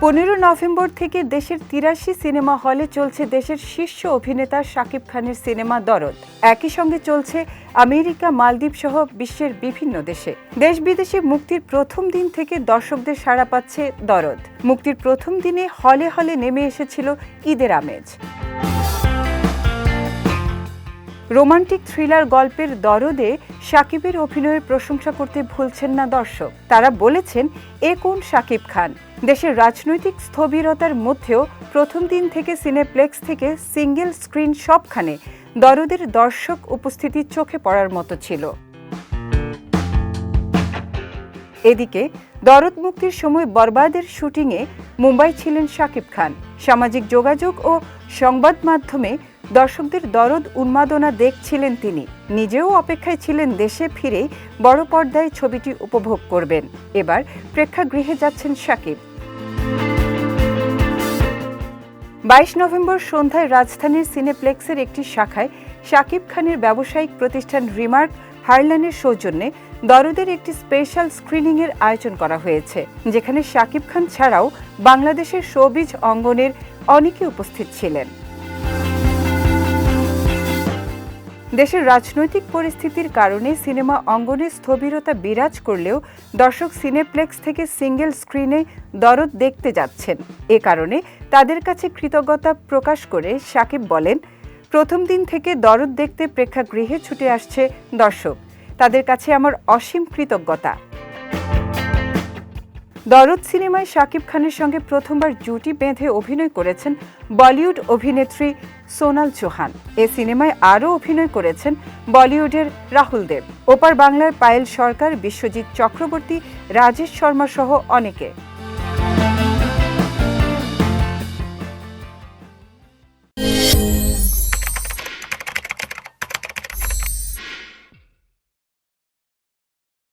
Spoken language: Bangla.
পনেরো নভেম্বর থেকে দেশের তিরাশি সিনেমা হলে চলছে দেশের শীর্ষ অভিনেতা শাকিব খানের সিনেমা দরদ। একই সঙ্গে চলছে আমেরিকা মালদ্বীপ সহ বিশ্বের বিভিন্ন দেশে। দেশ বিদেশে মুক্তির প্রথম দিন থেকে দর্শকদের সাড়া পাচ্ছে দরদ। মুক্তির প্রথম দিনে হলে হলে নেমে এসেছিল ঈদের আমেজ। রোমান্টিক থ্রিলার গল্পের দরদে সাকিবের অভিনয়ের প্রশংসা করতে ভুলছেন না দর্শক। তারা বলেছেন, এ কোন সাকিব খান? দেশের রাজনৈতিক স্থবিরতার মধ্যেও প্রথম দিন থেকে সিনেপ্লেক্স থেকে সিঙ্গেল স্ক্রিন সবখানে দরদের দর্শক উপস্থিতি চোখে পড়ার মতো ছিল। এদিকে, দরদ মুক্তির সময় বরবাদের শুটিংয়ে মুম্বাই ছিলেন শাকিব খান। সামাজিক যোগাযোগ ও সংবাদ মাধ্যমে দর্শকদের দরদ, উন্মাদনা দেখছিলেন তিনি। নিজেও অপেক্ষায় ছিলেন দেশে ফিরেই বড় পর্দায় ছবিটি উপভোগ করবেন। এবার প্রেক্ষাগৃহে যাচ্ছেন শাকিব। বাইশ নভেম্বর সন্ধ্যায় রাজধানীর সিনেপ্লেক্সের একটি শাখায় শাকিব খানের ব্যবসায়িক প্রতিষ্ঠান রিমার্ক হারল্যানের সৌজন্যে দরদের একটি স্পেশাল স্ক্রিনিংয়ের আয়োজন করা হয়েছে, যেখানে শাকিব খান ছাড়াও বাংলাদেশের শোবিজ অঙ্গনের অনেকে উপস্থিত ছিলেন। দেশের রাজনৈতিক পরিস্থিতির কারণে সিনেমা অঙ্গনে স্থবিরতা বিরাজ করলেও দর্শক সিনেপ্লেক্স থেকে সিঙ্গেল স্ক্রিনে দরদ দেখতে যাচ্ছেন। এ কারণে তাদের কাছে কৃতজ্ঞতা প্রকাশ করে সাকিব বলেন, প্রথম দিন থেকে দরদ দেখতে প্রেক্ষাগৃহে ছুটে আসছে দর্শক। তাদের কাছে আমার অসীম কৃতজ্ঞতা। দরদ সিনেমায় শাকিব খানের সঙ্গে প্রথমবার জুটি বেঁধে অভিনয় করেছেন বলিউড অভিনেত্রী সোনাল চৌহান। এ সিনেমায় আরও অভিনয় করেছেন বলিউডের রাহুল দেব। ওপার বাংলার পায়েল সরকার, বিশ্বজিৎ চক্রবর্তী, রাজেশ শর্মা সহ অনেকে।